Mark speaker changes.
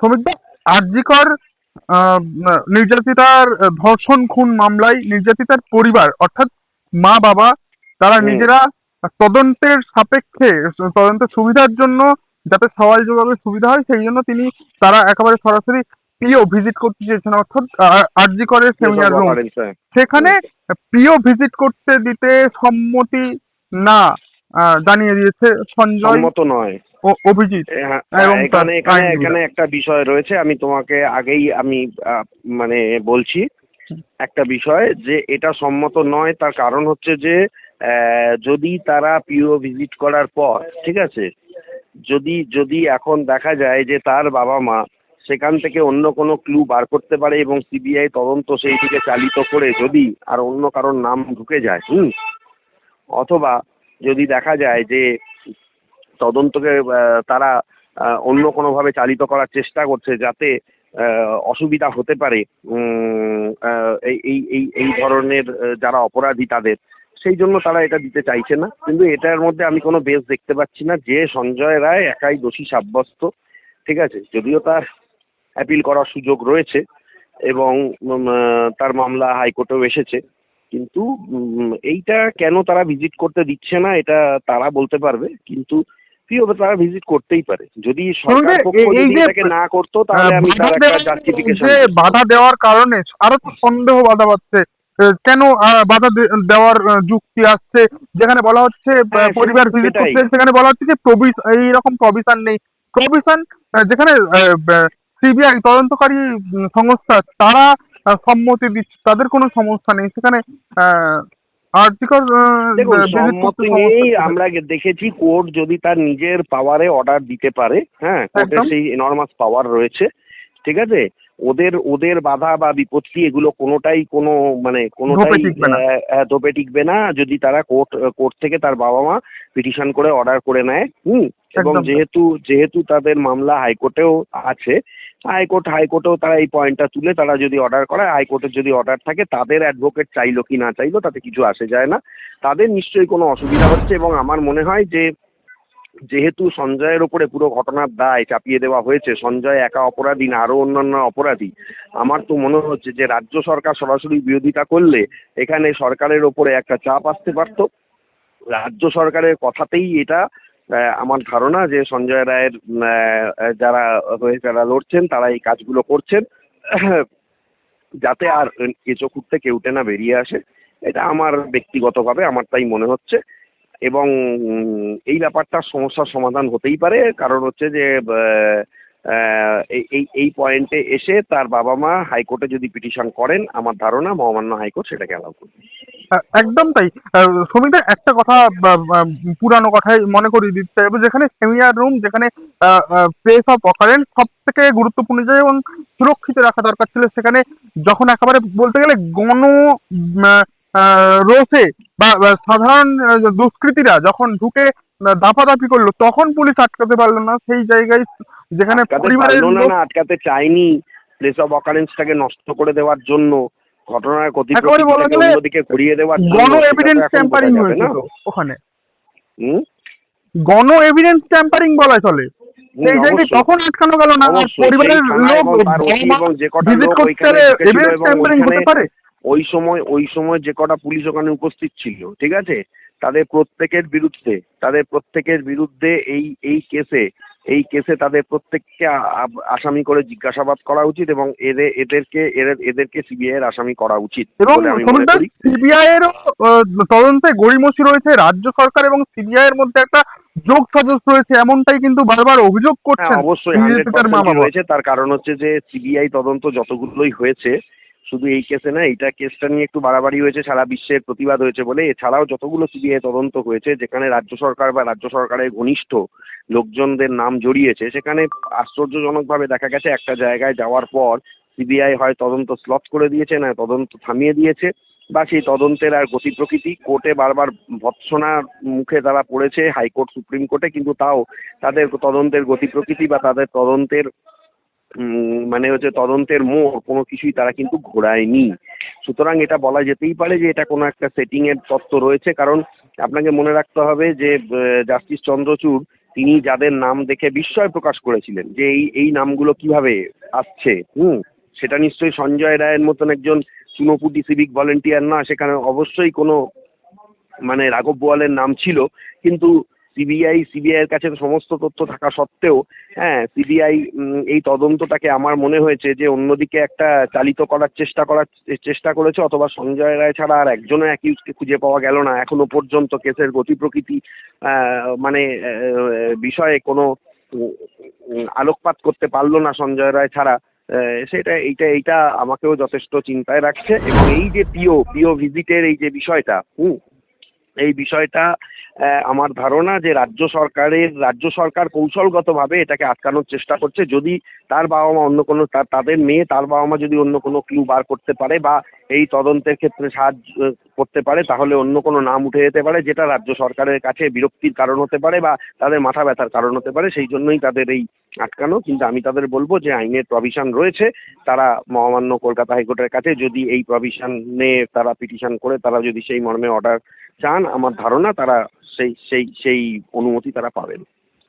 Speaker 1: শ্রমিকদা আরজিকর নির্যাতিতার ধর্ষণ খুন মামলায় নির্যাতিতার পরিবার অর্থাৎ মা বাবা তারা নিজেরা তদন্তের সাপেক্ষে তদন্তের সুবিধার জন্য যাতে সবাই যেভাবে সুবিধা হয় সেই জন্য তিনি তারা একেবারে সরাসরি প্রিয় ভিজিট করতে চেয়েছেন অর্থাৎ আরজিকরের সেমিনার রুম সেখানে প্রিয় ভিজিট করতে দিতে সম্মতি না জানিয়ে দিয়েছে সঞ্জয়
Speaker 2: সম্মত নয়।
Speaker 1: অভিজিৎ
Speaker 2: হ্যাঁ,
Speaker 1: এবং
Speaker 2: এখানে এখানে এখানে একটা বিষয় রয়েছে আমি তোমাকে আগেই আমি মানে বলছি একটা বিষয় যে এটা সম্মত নয় তার কারণ হচ্ছে যে যদি তারা পিও ভিজিট করার পর ঠিক আছে যদি যদি এখন দেখা যায় যে তার বাবা মা সেখান থেকে অন্য কোনো ক্লু বার করতে পারে এবং সিবিআই তদন্ত সেই দিকে চালিত করে যদি আর অন্য কারোর নাম ঢুকে যায় হুম অথবা যদি দেখা যায় যে তদন্তকে তারা অন্য কোনোভাবে চালিত করার চেষ্টা করছে যাতে অসুবিধা হতে পারে এই এই এই ধরনের যারা অপরাধী তাদের। সেই জন্য তারা এটা দিতে চাইছে না। কিন্তু এটার মধ্যে আমি কোনো বেশ দেখতে পাচ্ছি না যে সঞ্জয় রায় একাই দোষী সাব্যস্ত, ঠিক আছে? যদিও তার অ্যাপিল করার সুযোগ রয়েছে এবং তার মামলা হাইকোর্টেও এসেছে। কিন্তু এইটা কেন তারা ভিজিট করতে দিচ্ছে না, এটা তারা বলতে পারবে। কিন্তু প্রিয় তারা ভিজিট করতেই পারে। যদি সরকার পক্ষ যদি এটাকে না করতো তাহলে আমি
Speaker 1: বাধা
Speaker 2: তার একটা
Speaker 1: দেওয়ার-
Speaker 2: জাস্টিফিকেশন
Speaker 1: বাধা দেওয়ার কারণে আরও তো সন্দেহ বাধা পাচ্ছে। কেন বাধা দেওয়ার যুক্তি আসছে? যেখানে বলা হচ্ছে
Speaker 2: হ্যাঁ,
Speaker 1: পরিবার ভিজিট। করতে সেখানে বলা হচ্ছে যে প্রবিশ এইরকম প্রভিশন নেই। প্রভিশন যেখানে সিবিআই তদন্তকারী সংস্থা তারা সম্মতি দিচ্ছে। তাদের কোনো সমস্যা নেই। সেখানে
Speaker 2: সম্মতি নেই আমরা দেখেছি কোর্ট যদি তার নিজের পাওয়ারে অর্ডার দিতে পারে হ্যাঁ কোর্টের। সেই এনর্মাস পাওয়ার রয়েছে ঠিক আছে? ওদের ওদের বাধা বা বিপত্তি এগুলো কোনোটাই কোনো মানে কোনোটাই ধোপে টিকবে না। যদি তারা কোর্ট কোর্ট থেকে তার বাবা মা পিটিশন করে অর্ডার করে নেয় হুম এবং যেহেতু যেহেতু তাদের মামলা হাইকোর্টেও আছে হাইকোর্ট, হাইকোর্টেও তারা এই পয়েন্টটা তুলে তারা যদি অর্ডার করে হাইকোর্টের যদি অর্ডার থাকে, তাদের অ্যাডভোকেট চাইলো কি না চাইলো, তাতে কিছু আসে যায় না। তাদের নিশ্চয়ই কোনো অসুবিধা হচ্ছে এবং আমার মনে হয় যে, যেহেতু সঞ্জয়ের ওপরে পুরো ঘটনার দায় চাপিয়ে দেওয়া হয়েছে, সঞ্জয় একা অপরাধী না, আরও অন্যান্য অপরাধী, আমার তো মনে হচ্ছে যে রাজ্য সরকার সরাসরি বিরোধিতা করলে এখানে সরকারের ওপরে একটা চাপ আসতে পারত। রাজ্য সরকারের কথাতেই এটা আমার ধারণা যে সঞ্জয় রায়ের যারা যারা লড়ছেন, তারা এই কাজগুলো করছেন। যাতে আর কেঁচো খুঁড়তে কেউটে না বেরিয়ে আসে। এটা আমার ব্যক্তিগতভাবে, আমার তাই মনে হচ্ছে। এবং এই ব্যাপারটা সমস্যার সমাধান হতেই পারে। কারণ হচ্ছে যে এই এই পয়েন্টে এসে তার বাবা মা হাইকোর্টে যদি পিটিশন করেন, আমার ধারণা মহামান্য হাইকোর্ট সেটাকে অ্যালাউ করবে।
Speaker 1: একদম তাই। শ্রমিকদের একটা কথা পুরানো কথাই মনে করিয়ে দিতে চাইব, যেখানে সেমিনার রুম যেখানে প্লেস অফ অকারেন্স সব থেকে গুরুত্বপূর্ণ জায়গা এবং সুরক্ষিত রাখা দরকার ছিল, সেখানে যখন একেবারে বলতে গেলে গণ রোষে বা সাধারণ দুষ্কৃতীরা যখন ঢুকে দাপাদাপি করল। তখন পুলিশ আটকাতে পারল না সেই জায়গায় যেখানে পরিবারের
Speaker 2: না আটকাতে চাইনি প্লেস অফ অকারেন্সটাকে নষ্ট করে দেওয়ার জন্য ঘটনার
Speaker 1: বলা
Speaker 2: অন্যদিকে ঘুরিয়ে দেওয়ার জন্য
Speaker 1: গণ এভিডেন্স ট্যাম্পারিং
Speaker 2: না।
Speaker 1: ওখানে। গণ এভিডেন্স ট্যাম্পারিং বলা চলে। সেই জায়গায় তখন আটকানো গেল না পরিবারের লোক ভিজিট
Speaker 2: লোক
Speaker 1: করতে এভিডেন্স ট্যাম্পারিং হতে পারে?
Speaker 2: ওই সময় ওই সময় যে কটা পুলিশ ওখানে উপস্থিত ছিল ঠিক আছে? তাদের প্রত্যেকের বিরুদ্ধে তাদের প্রত্যেকের বিরুদ্ধে এই এই কেসে এই কেসে তাদের প্রত্যেককে আসামি করে জিজ্ঞাসাবাদ করা উচিত এবং এদের এদেরকে এদেরকে সিবিআই এর আসামি করা উচিত
Speaker 1: এবং সিবিআই এর তদন্তে গড়িমসি রয়েছে রাজ্য সরকার এবং সিবিআই এর মধ্যে একটা যোগ সাজস রয়েছে এমনটাই কিন্তু বারবার অভিযোগ
Speaker 2: হ্যাঁ অবশ্যই
Speaker 1: নির্যাতিতার মা
Speaker 2: রয়েছে তার কারণ হচ্ছে যে সিবিআই তদন্ত যতগুলোই হয়েছে শুধু এই কেসে না, এটা কেসটা নিয়ে একটু বাড়াবাড়ি হয়েছে, সারা বিশ্বের প্রতিবাদ হয়েছে বলে। এছাড়াও যতগুলো সিবিআই তদন্ত হয়েছে, যেখানে রাজ্য সরকার বা রাজ্য সরকারের ঘনিষ্ঠ লোকজনদের নাম জড়িয়েছে, সেখানে আশ্চর্যজনকভাবে দেখা গেছে একটা জায়গায় যাওয়ার পর সিবিআই হয় তদন্ত স্লথ করে দিয়েছে, না, তদন্ত থামিয়ে দিয়েছে, বা সেই তদন্তের আর গতি প্রকৃতি কোর্টে বারবার ভৎসনার মুখে তারা পড়েছে, হাইকোর্ট, সুপ্রিম কোর্টে, কিন্তু তাও তাদের তদন্তের গতি প্রকৃতি বা তাদের তদন্তের মানে হচ্ছে তদন্তের মোড়, কোনো কিছুই তারা কিন্তু ঘোরায়নি। সুতরাং এটা বলা যেতেই পারে যে এটা কোনো একটা সেটিং এর তত্ত্ব রয়েছে, কারণ আপনাকে মনে রাখতে হবে যে জাস্টিস চন্দ্রচূড় তিনি যাদের নাম দেখে বিস্ময় প্রকাশ করেছিলেন, যে এই এই নামগুলো কীভাবে আসছে, হুম? সেটা নিশ্চয়ই সঞ্জয় রায়ের মতন একজন চুনোপুটি সিভিক ভলেন্টিয়ার না, সেখানে অবশ্যই কোনো মানে রাঘব বোয়ালের নাম ছিল, কিন্তু সিবিআই সিবিআই এর কাছে সমস্ত তথ্য থাকা সত্ত্বেও হ্যাঁ সিবিআই এই তদন্তটাকে আমার মনে হয়েছে যে অন্যদিকে একটা চালিত করার চেষ্টা করার চেষ্টা করেছে, অথবা সঞ্জয় রায় ছাড়া আর একজনও অ্যাকিউজকে খুঁজে পাওয়া গেল না। এখনও পর্যন্ত কেসের গতি প্রকৃতি মানে বিষয়ে কোনো আলোকপাত করতে পারল না সঞ্জয় রায় ছাড়া। সেটা, এইটা এইটা আমাকেও যথেষ্ট চিন্তায় রাখছে। এবং এই যে পিও পিও ভিজিটের এই যে বিষয়টা, হুম এই বিষয়টা আমার ধারণা যে রাজ্য সরকারের, রাজ্য সরকার কৌশলগতভাবে এটাকে আটকানোর চেষ্টা করছে। যদি তার বাবা মা অন্য কোনো তাদের মেয়ে, তার বাবা মা যদি অন্য কোনো ক্লু বার করতে পারে বা এই তদন্তের ক্ষেত্রে সাহায্য করতে পারে, তাহলে অন্য কোনো নাম উঠে যেতে পারে, যেটা রাজ্য সরকারের কাছে বিরক্তির কারণ হতে পারে বা তাদের মাথা ব্যথার কারণ হতে পারে, সেই জন্যই তাদের এই আটকানো। কিন্তু আমি তাদের বলব যে আইনের প্রভিশন রয়েছে, তারা মহামান্য কলকাতা হাইকোর্টের কাছে যদি এই প্রভিশনে তারা পিটিশন করে, তারা যদি সেই মর্মে অর্ডার চান আমার ধারণা তারা সেই সেই সেই অনুমতি তারা পাবেন।